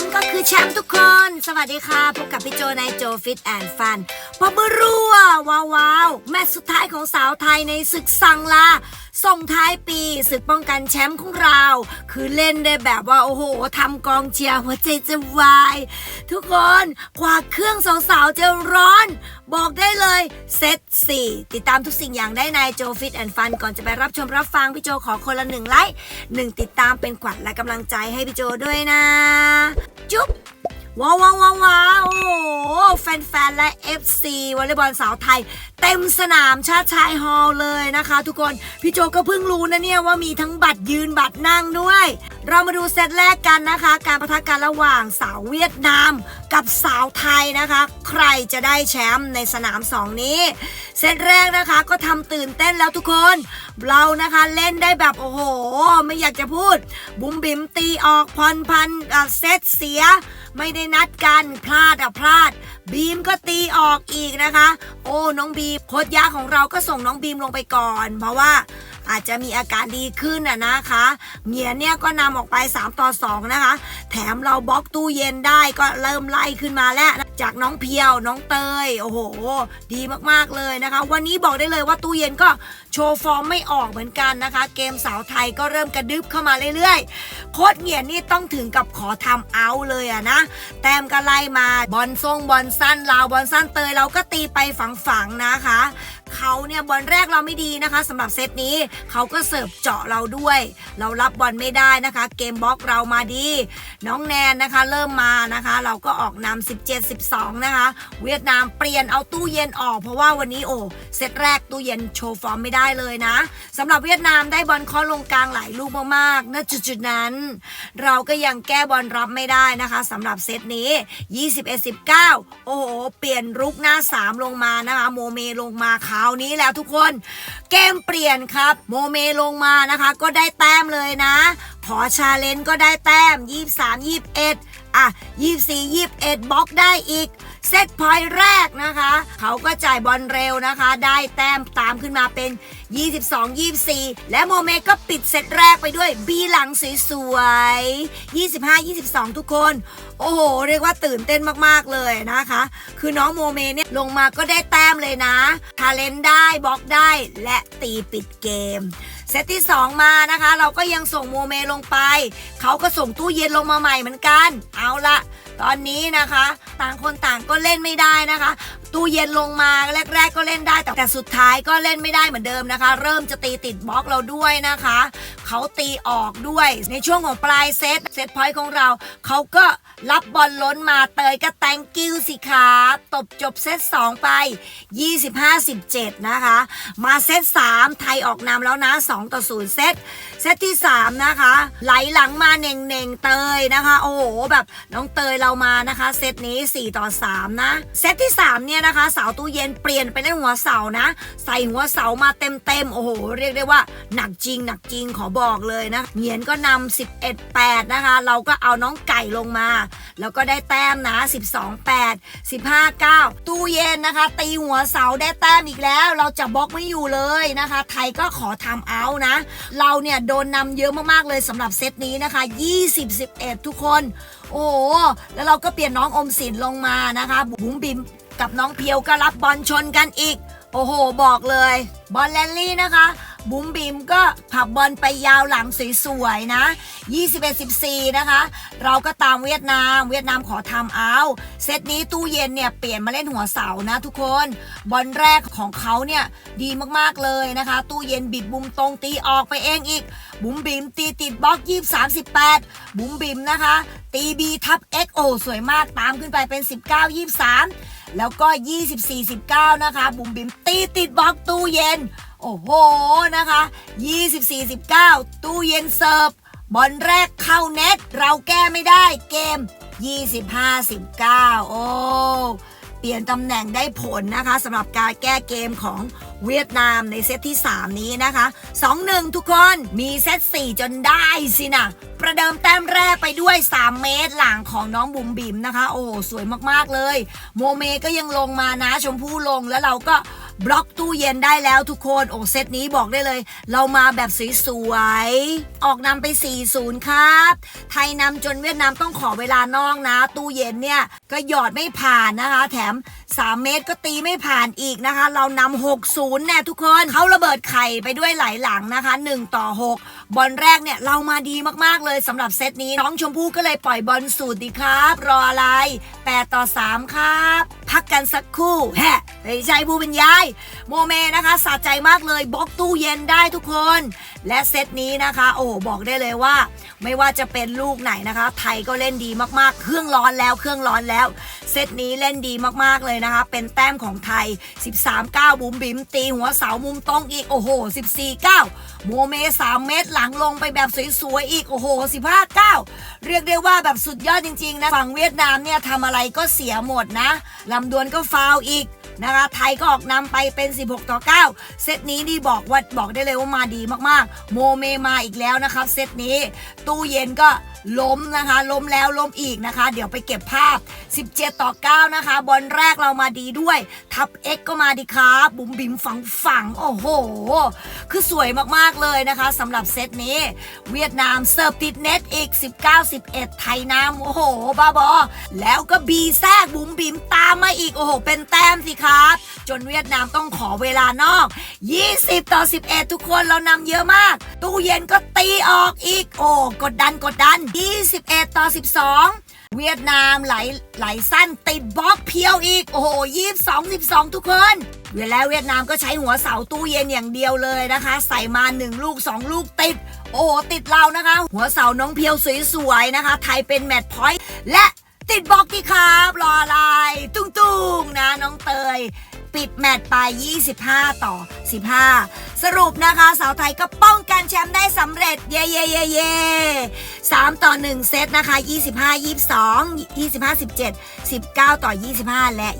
มป์ก็คือแชมป์ทุกคน สวัสดีค่ะ พบกับพี่โจในโจฟิตแอนด์ฟันปอบรัวว้าววาวแมตช์สุดท้ายของสาวไทยในศึกสังลา ส่งท้ายปีศึกป้องกันแชมป์ของเรา คือเล่นได้แบบว่า โอ้โหทำกองเชียร์หัวใจจะวาย ทุกคนกว่าเครื่องสาวๆจะร้อน บอกได้เลยเซตสี่ติดตามทุกสิ่งอย่างได้ในโจฟิตแอนด์ฟันก่อนจะไปรับชมรับฟังพี่โจขอคนละหนึ่งไลค์หนึ่งติดตามเป็นขวัญและกำลังใจให้พี่โจด้วยนะ จุ๊บว้าวว้าวว้าวโอ้แฟนๆ และ FC วอลเลย์บอลสาวไทยเต็มสนามชาติชายฮอลเลยนะคะ ทุกคน พี่โจก็เพิ่งรู้นะเนี่ยว่ามีทั้งบัตรยืนบัตรนั่งด้วย เรามาดูเซตแรกกันนะคะ การประทะกันระหว่างสาวเวียดนาม กับสาวไทยนะคะ ใครจะได้แชมป์ในสนามสองนี้ เซตแรกนะคะก็ทำตื่นเต้นแล้วทุกคน เรานะคะเล่นได้แบบโอ้โห ไม่อยากจะพูด บุ๋มบิ๋มตีออกพรพันเซตเสีย ไม่ได้นัดกันพลาดอะพลาด บีมก็ตีออกอีกนะคะ โอ้น้องบีมโค้ดยาของเราก็ส่งน้องบีมลงไปก่อน เพราะว่า อาจจะมีอาการดีขึ้นอะนะคะเหงียนเนี่ยก็นำออกไป 3 ต่อ 2 นะคะ แถมเราบล็อกตู้เย็นได้ก็เริ่มไล่ขึ้นมาแล้วจากน้องเพียวน้องเตยโอ้โห ดีมากๆเลยนะคะ วันนี้บอกได้เลยว่าตู้เย็นก็โชว์ฟอร์มไม่ออกเหมือนกันนะคะ เกมสาวไทยก็เริ่มกระดึบเข้ามาเรื่อยๆ โค้ชเหงียนนี่ต้องถึงกับขอทำเอาเลยอะนะ แต้มก็ไล่มาบอลทรงบอลสั้นเราวบอลสั้นเตยเราก็ตีไปฝังๆนะคะ เขาเนี่ยบอลแรกเราไม่ดีนะคะสำหรับเซตนี้เขาก็เสิร์ฟเจาะเราด้วย เรารับบอลไม่ได้นะคะ เกมบล็อกเรามาดี น้องแนนนะคะ เริ่มมานะคะ เราก็ออกนำ17 12 นะคะ เวียดนามเปลี่ยนเอาตู้เย็นออก เพราะว่าวันนี้โอ้เซตแรกตู้เย็นโชว์ฟอร์มไม่ได้เลยนะสำหรับเวียดนามได้บอลเคอลงกลางหลายลูกมากๆณจุดๆนั้น เราก็ยังแก้บอลรับไม่ได้นะคะสำหรับเซตนี้ 21-19 โอ้โห เปลี่ยนรุกหน้า 3 ลงมานะคะ โมเมลงมาครานี้แล้วทุกคน เกมเปลี่ยนครับ โมเมลงมานะคะ ก็ได้แต้มเลยนะ ขอชาเลนจ์ก็ได้แต้ม 23 21 อะ 24 21บล็อกได้อีก เซตพอยต์แรกนะคะ เขาก็จ่ายบอลเร็วนะคะ ได้แต้มตามขึ้นมาเป็น 22 24 และโมเมก็ปิดเซตแรกไปด้วยบีหลังสวยๆ25 22 ทุกคน โอ้โห เรียกว่าตื่นเต้นมากๆเลยนะคะ คือน้องโมเมเนี่ยลงมาก็ได้แต้มเลยนะทาเลนได้บล็อกได้และตีปิดเกมเซตที่ 2 มานะคะ เราก็ยังส่งโมเมลงไป เขาก็ส่งตู้เย็นลงมาใหม่เหมือนกัน เอาละ ตอนนี้นะคะ ต่างคนต่างก็เล่นไม่ได้นะคะ ตู้เย็นลงมาแรก ๆ ก็เล่นได้แต่แต่สุดท้ายก็เล่นไม่ได้เหมือนเดิมนะคะ เริ่มจะตีติดบล็อกเราด้วยนะคะเขาตีออกด้วยในช่วงของปลายเซตเซตพอยต์ของเราเขาก็รับบอลล้นมาเตยก็แตงกิ้วสิครับตบจบเซต2 ไป 25-17 นะคะ มาเซต3 ไทยออกนำแล้วนะ 2 ต่อ 0 เซตเซตที่ 3 นะคะ ไหลหลังมาเน่งเน่งเตยนะคะ โอ้โห แบบน้องเตยเรามานะคะ เซตนี้ 4 ต่อ 3 นะ เซตที่ 3 เนี่ยนะคะ เสาตู้เย็นเปลี่ยนไปในหัวเสานะ ใส่หัวเสามาเต็มเต็มๆโอ้โห เรียกได้ว่าหนักจริงหนักจริงขอบอกเลยนะเหงียนก็นำ11 8 นะคะ เราก็เอาน้องไก่ลงมา แล้วก็ได้แต้มนะ 12 8 15 9 ตู้เย็นนะคะ ตีหัวเสาได้แต้มอีกแล้ว เราจะบล็อกไม่อยู่เลยนะคะ ไทยก็ขอทำเอานะ เราเนี่ยโดนนำเยอะมากๆเลยสำหรับเซตนี้นะคะ 20 11 ทุกคน โอ้แล้วเราก็เปลี่ยนน้องอมสินลงมานะคะ บุ๋มบิมกับน้องเพียวก็รับบอลชนกันอีก โอ้โห บอกเลย บอลแลนลี่นะคะ บุ๋มบิมก็ผักบอลไปยาวหลังสวยๆนะ 21-14 นะคะ เราก็ตามเวียดนาม เวียดนามขอทำเอา เซตนี้ตู้เย็นเนี่ยเปลี่ยนมาเล่นหัวเสานะทุกคน บอลแรกของเขาเนี่ยดีมากๆเลยนะคะ ตู้เย็นบิดบุมตรงตีออกไปเองอีก บุ๋มบิมตีติดบล็อกยี่สามสิบแปดบุ๋มบิมนะคะ ตีบีทับ X โอสวยมากตามขึ้นไปเป็น 19 23 แล้วก็ 24 19 นะคะ บุ๋มบิมตีติดบล็อกตู้เย็น โอ้โหนะคะ24 19 ตู้เย็นเสิร์ฟบอลแรกเข้าเน็ต เราแก้ไม่ได้เกม 25 19 โอ้ เปลี่ยนตำแหน่งได้ผลนะคะสำหรับการแก้เกมของเวียดนามในเซตที่ 3 นี้นะคะ 2-1 ทุกคนมีเซต 4 จนได้สินะประเดิมแต้มแรกไปด้วย 3 เมตรหลังของน้องบุ๋มบิ๋มนะคะ โอ้สวยมากๆเลย โมเมก็ยังลงมานะชมพู่ลงแล้วเราก็ บล็อกตู้เย็นได้แล้วทุกคน โอ้เซตนี้บอกได้เลย เรามาแบบสวยๆ ออกนำไป 4-0 ครับ ไทยนำจนเวียดนามต้องขอเวลานอกนะ ตู้เย็นเนี่ย ก็หยอดไม่ผ่านนะคะ แถม3 เมตรก็ตีไม่ผ่านอีกนะคะ เรานำ6-0แน่ทุกคนเขาระเบิดไข่ไปด้วยไหลหลังนะคะ 1 ต่อ 6 บอลแรกเนี่ยเรามาดีมากๆเลยสำหรับเซตนี้น้องชมพู่ก็เลยปล่อยบอลสูตรดีครับ รออะไร 8 ต่อ 3 ครับ พักกันสักครู่แฮะไม่ใช่ผู้บรรยาย โมเมนะคะสะใจมากเลยบล็อกตู้เย็นได้ทุกคนและเซตนี้นะคะ โอ้บอกได้เลยว่า ไม่ว่าจะเป็นลูกไหนนะคะ ไทยก็เล่นดีมากๆ เครื่องร้อนแล้วเครื่องร้อนแล้ว เซตนี้เล่นดีมากๆเลยนะคะ เป็นแต้มของไทย 13-9 บุ๋มบิ๋มตีหัวเสามุมตรงอีกโอ้โห 14-9 โมเม 3 เมตรหลังลงไปแบบสวยๆอีกโอ้โห 15-9 เรียกได้ว่าแบบสุดยอดจริงๆนะฝั่งเวียดนามเนี่ยทำอะไรก็เสียหมดนะลำดวนก็ฟาวอีก นะคะไทยก็ออกนำไปเป็น 16 ต่อ 9 เซตนี้นี่บอกว่าบอกได้เลยว่ามาดีมากๆ โมเมมาอีกแล้วนะครับ เซตนี้ ตู้เย็นก็ล้มนะคะ ล้มแล้วล้มอีกนะคะ เดี๋ยวไปเก็บภาพ 17 ต่อ 9 นะคะ บอลแรกเรามาดีด้วย ทับ X ก็มาดีครับบุ๋มบิ๋มฝังฝังโอ้โห คือสวยมากๆเลยนะคะสำหรับเซตนี้ เวียดนามเสิร์ฟติดเน็ตอีก 19-11 ไทยน้ำโอ้โหบ้าบอ แล้วก็บีแทรกบุ๋มบิ๋มตามมาอีก โอ้โห เป็นแต้มสิครับ จนเวียดนามต้องขอเวลานอก 20 ต่อ 11 ทุกคนเรานำเยอะมาก ตู้เย็นก็ตีออกอีกโอ้กดดันกดดัน 21 ต่อ 12เวียดนามไหลไหลสั้นติดบล็อกเพียวอีก โอ้โห22 12ทุกคนเวลาเวียดนามก็ใช้หัวเสาตู้เย็นอย่างเดียวเลยนะคะ ใส่มา1ลูก2ลูกติด โอ้โหติดเรานะคะ หัวเสาน้องเพียวสวยๆนะคะ ไทยเป็นแมตช์พอยต์และ ติดบล็อกที่ครับรออะไรตุ้งๆนะน้องเตย ปิดแมตช์ไป 25 ต่อ 15 สรุปนะคะ สาวไทยก็ป้องกันแชมป์ได้สำเร็จ เย่เย่เย่เย่3ต่อ1เซตนะคะ25 22 25 17 19ต่อ25และ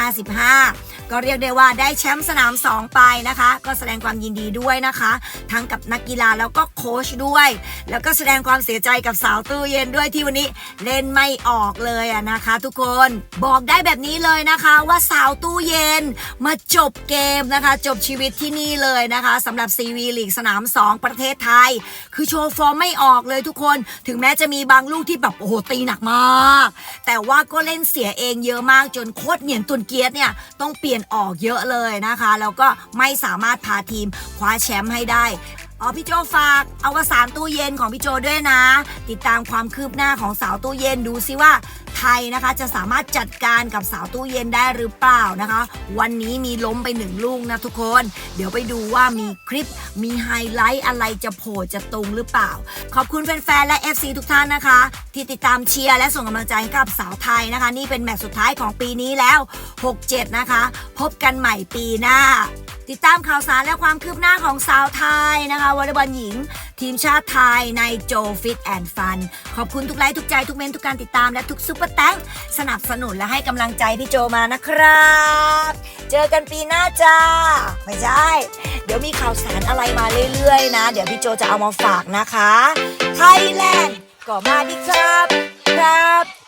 25 15ก็เรียกได้ว่าได้แชมป์สนาม2ไปนะคะ ก็แสดงความยินดีด้วยนะคะ ทั้งกับนักกีฬาแล้วก็โค้ชด้วย แล้วก็แสดงความเสียใจกับสาวตู้เย็นด้วยที่วันนี้เล่นไม่ออกเลยอะนะคะ ทุกคนบอกได้แบบนี้เลยนะคะว่าสาวตู้เย็นมาจบเกมนะคะ จบชีวิตที่นี่เลยนะคะสำหรับซีวีลีกสนาม 2 ประเทศไทย คือโชว์ฟอร์มไม่ออกเลยทุกคน ถึงแม้จะมีบางลูกที่แบบโอ้โหตีหนักมาก แต่ว่าก็เล่นเสียเองเยอะมากจนโค้ชเหนียนตุนเกียรติเนี่ยต้องเปลี่ยนออกเยอะเลยนะคะ แล้วก็ไม่สามารถพาทีมคว้าแชมป์ให้ได้ อ๋อพี่โจฝากอาวสานตู้เย็นของพี่โจด้วยนะ ติดตามความคืบหน้าของสาวตู้เย็นดูซิว่าไทยนะคะจะสามารถจัดการกับสาวตู้เย็นได้หรือเปล่านะคะ วันนี้มีล้มไปหนึ่งลูกนะทุกคน เดี๋ยวไปดูว่ามีคลิปมีไฮไลท์อะไรจะโผล่จะตรงหรือเปล่า ขอบคุณแฟนๆและ FC ทุกท่านนะคะ ที่ติดตามเชียร์และส่งกำลังใจให้กับสาวไทยนะคะ นี่เป็นแมตช์สุดท้ายของปีนี้แล้ว 6-7 นะคะ พบกันใหม่ปีหน้า ติดตามข่าวสารและความคืบหน้าของสาวไทยนะคะวอลเลย์บอลหญิง ทีมชาติไทยในโจฟิตแอนด์ฟันขอบคุณทุกไลค์ทุกใจทุกเมนทุกการติดตามและทุกซุปเปอร์แตงสนับสนุนและให้กำลังใจพี่โจมานะครับ เจอกันปีหน้าจ้า ไม่ใช่ เดี๋ยวมีข่าวสารอะไรมาเรื่อยๆ นะ เดี๋ยวพี่โจจะเอามาฝากนะคะไทยแลนด์ก็มาดีครับ ครับ